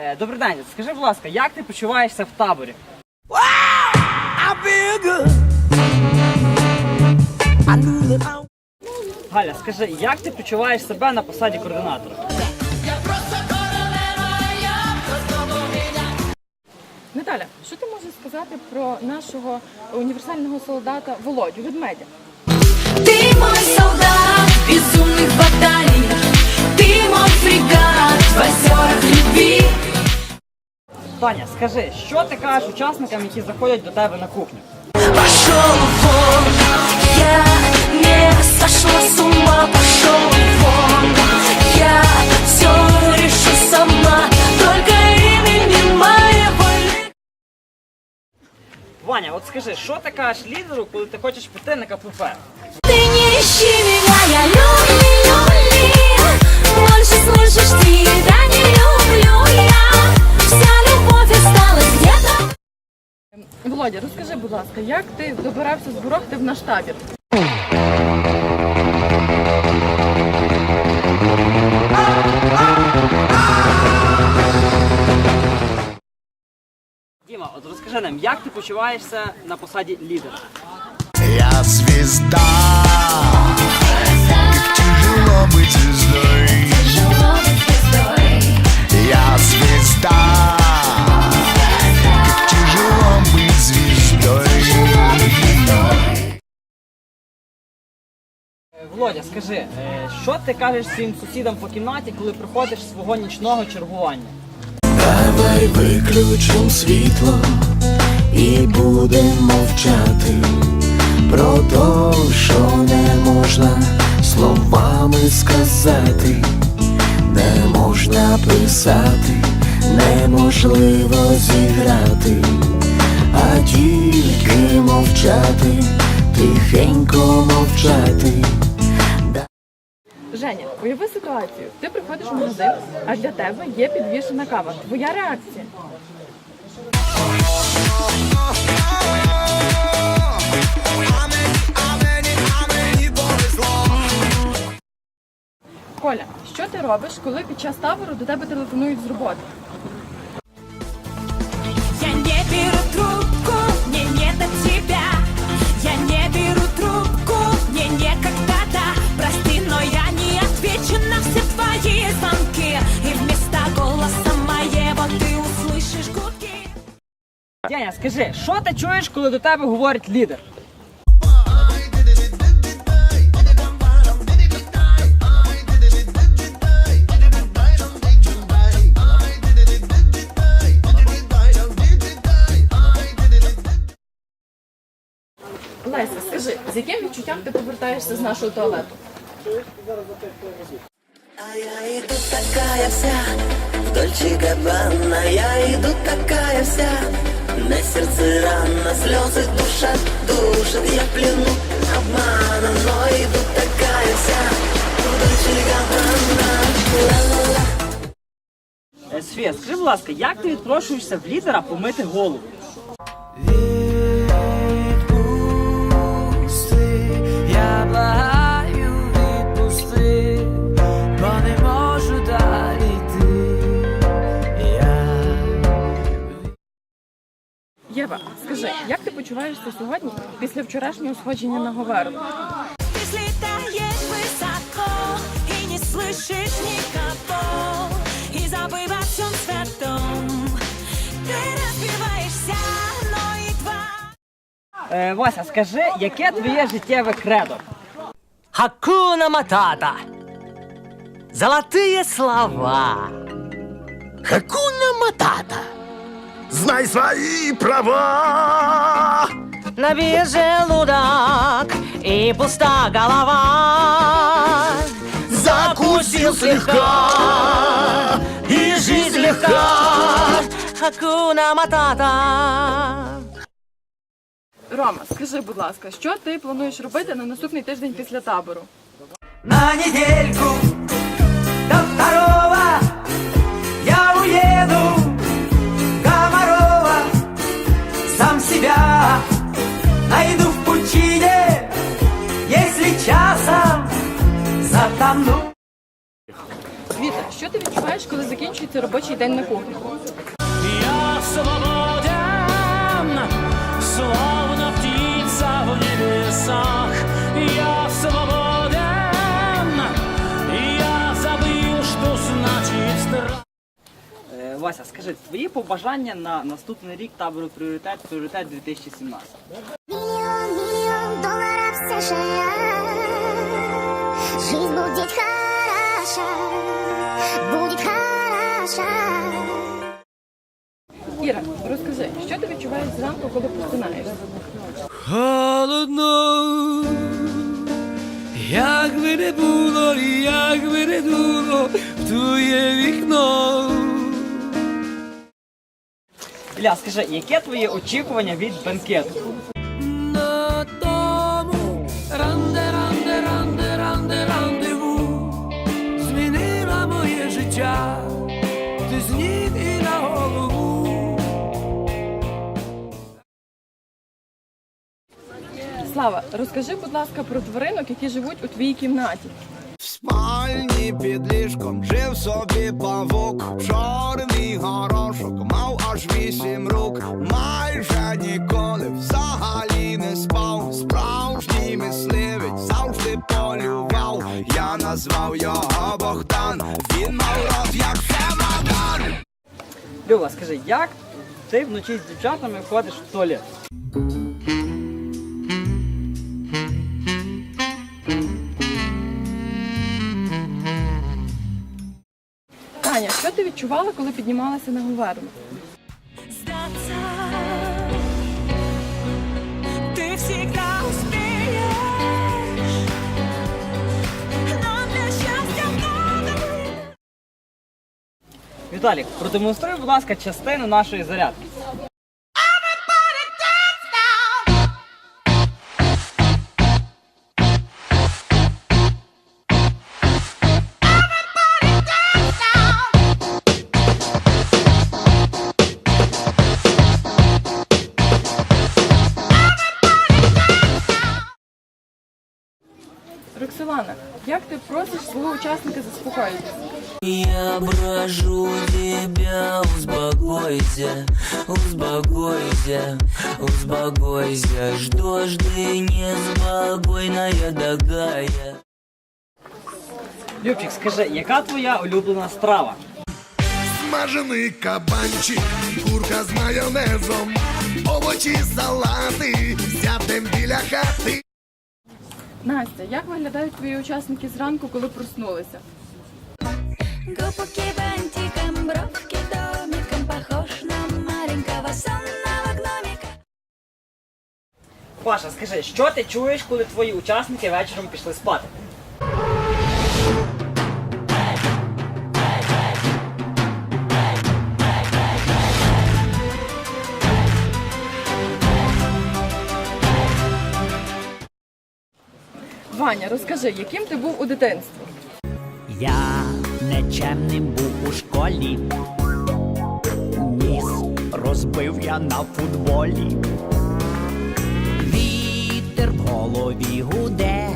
Е, Добрий день, скажи, будь ласка, як ти почуваєшся в таборі? Галя, скажи, як ти почуваєш себе на посаді координатора? Наталя, що ти можеш сказати про нашого універсального солдата Володю ведмедя? Ты мой солдат в безумных баталиях Ты мой фрегат в озерах любви Таня, скажи, що ти кажеш учасникам, які заходять до тебе на кухню? Пошел вон, я не сошла с ума Пошел вон, я все решу сама Только имени моего ли- Ваня, от скажи, що ти кажеш лідеру, коли ти хочеш піти на КПП? Ты не ищи меня, я люли, люли Больше слышишь ты, да не люблю я Володя, розкажи, будь ласка, як ти добирався з Горохти в наш табір? Діма, от розкажи нам, як ти почуваєшся на посаді лідера? Я звезда, как тяжело быть звездой. Я звезда, Володя, скажи, е, що ти кажеш своїм сусідам по кімнаті, коли приходиш свого нічного чергування? Давай виключим світло і будемо мовчати про те, що не можна словами сказати, не можна писати, неможливо зіграти, а тільки мовчати, тихенько мовчати. Женя, уяви ситуацію. Ти приходиш в магазин, а для тебе є підвішена кава. Твоя реакція. Коля, що ти робиш, коли під час табору до тебе телефонують з роботи? Твои звонки И вместо голоса моего ты услышишь гудки Дяня, скажи, що ти чуєш, коли до тебе говорить лідер? Леся, скажи, з яким відчуттям ти повертаєшся з нашого туалету? Я иду такая вся. Дольче Габбана Я иду такая вся. На сердце рана, слезы душат, душат. Я плену обмана Но иду такая вся. Дольче Габбана Софія, скажи, будь ласка, як ти відпрошуєшся в лідера помити голову? Єва, скажи, як ти почуваєшся сьогодні після вчорашнього сходження на Говеру? Ты слетаешь высоко И не слышишь никого И забыв о всем святом Ты разбиваешься, но едва Е, Вася, скажи, яке твоє життєве кредо? Хакуна Матата. Золотые слова. Хакуна Матата. Знай свои права. Набей желудок и пуста голова. Закусил слегка, и жизнь легка. Хакуна Матата. Рома, скажи, будь ласка, що ти плануєш робити на наступний тиждень після табору? На недельку відчуваєш, коли закінчується робочий день на кухні? Я свободен, словно птица в небесах. Я свободен, я забыл, что значит страх. Е, Вася, скажи, твої побажання на наступний рік табору пріоритет, пріоритет 2017. Миллион, миллион долларов США Жизнь хороша Будет хороша Іра, розкажи, що ти відчуваєш зранку, коли просинаєшся? Холодно, як би не було, як би не було в твоє вікно. Ілля, скажи, яке твоє очікування від бенкету? На тому ранде, ранде, ранде, ранде, рандеву змінила моє життя, Слава, розкажи, будь ласка, про тваринок, які живуть у твоїй кімнаті. В спальні під ліжком жив собі павук, чорний горошок, мав аж вісім рук, майже ніколи взагалі не спав. Справжній мисливець завжди полював. Я назвав його Богдан, він мав рот, як чемодан. Люба, скажи, як ти вночі з дівчатами ходиш в туалет? Відчувала, коли піднімалася на Говерлу? Ти Ты всегда нам для щастя Віталік, продемонструй, будь ласка, частину нашої зарядки. Просиш свого учасника? Я прошу тебя, успокойся, успокойся, успокойся, что ж ты неспокойная такая? Любчик, скажи, яка твоя улюблена страва? Смажений кабанчик, курка з майонезом, овочі, салати, сядем біля хати. Настя, як виглядають твої учасники зранку, коли проснулися? Губки бантиком, бровки домиком Похож на маленького сонного гномика Паша, скажи, що ти чуєш, коли твої учасники вечором пішли спати? Ваня, розкажи, яким ти був у дитинстві? Я нечемним був у школі. Ніс розбив я на футболі. Вітер в голові гуде,